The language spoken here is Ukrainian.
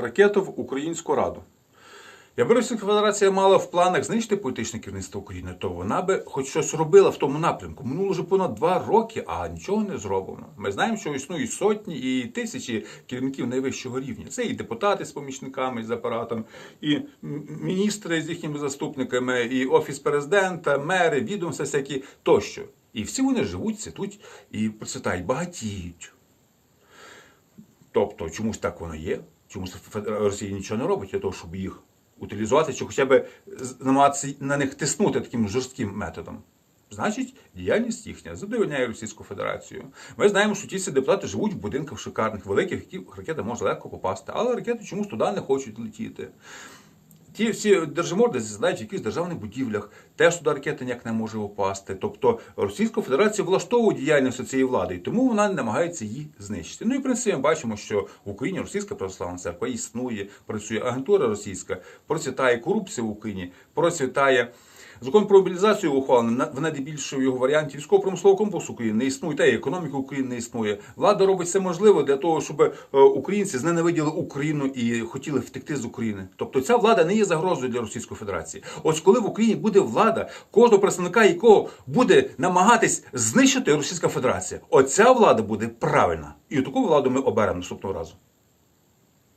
ракету в Українську Раду. Якби Російська Федерація мала в планах знищити політичне керівництво України, то вона би хоч щось робила в тому напрямку. Минуло вже понад два роки, а нічого не зроблено. Ми знаємо, що існують сотні і тисячі керівників найвищого рівня. Це і депутати з помічниками, з апаратом, і міністри з їхніми заступниками, і офіс президента, мери, відомства всякі тощо. І всі вони живуть, цвітуть і процвітають, багатіють. Тобто, чомусь так воно є, чомусь Росія нічого не робить для того, щоб їх утилізувати, чи хоча б намагатися на них тиснути таким жорстким методом. Значить, діяльність їхня задовольняє Російську Федерацію. Ми знаємо, що ті всі депутати живуть в будинках шикарних, великих, які ракета може легко попасти, але ракети чомусь туди не хочуть летіти. Ті всі держиморди знають в якихось державних будівлях, теж туди ракета ніяк не може попасти. Тобто Російська Федерація влаштовує діяльність цієї влади, і тому вона намагається її знищити. Ну і в принципі ми бачимо, що в Україні Російська православна церква існує, працює агентура російська, процвітає корупція в Україні, процвітає. Закон про мобілізацію ухвалений в найбільшому його варіанті військово-промислового комплексу України не існує, та й економіка України не існує. Влада робить все можливе для того, щоб е, українці зненавиділи Україну і хотіли втекти з України. Тобто ця влада не є загрозою для Російської Федерації. Ось коли в Україні буде влада, кожного представника якого буде намагатись знищити Російська Федерація, оця влада буде правильна. І таку владу ми оберемо наступного разу.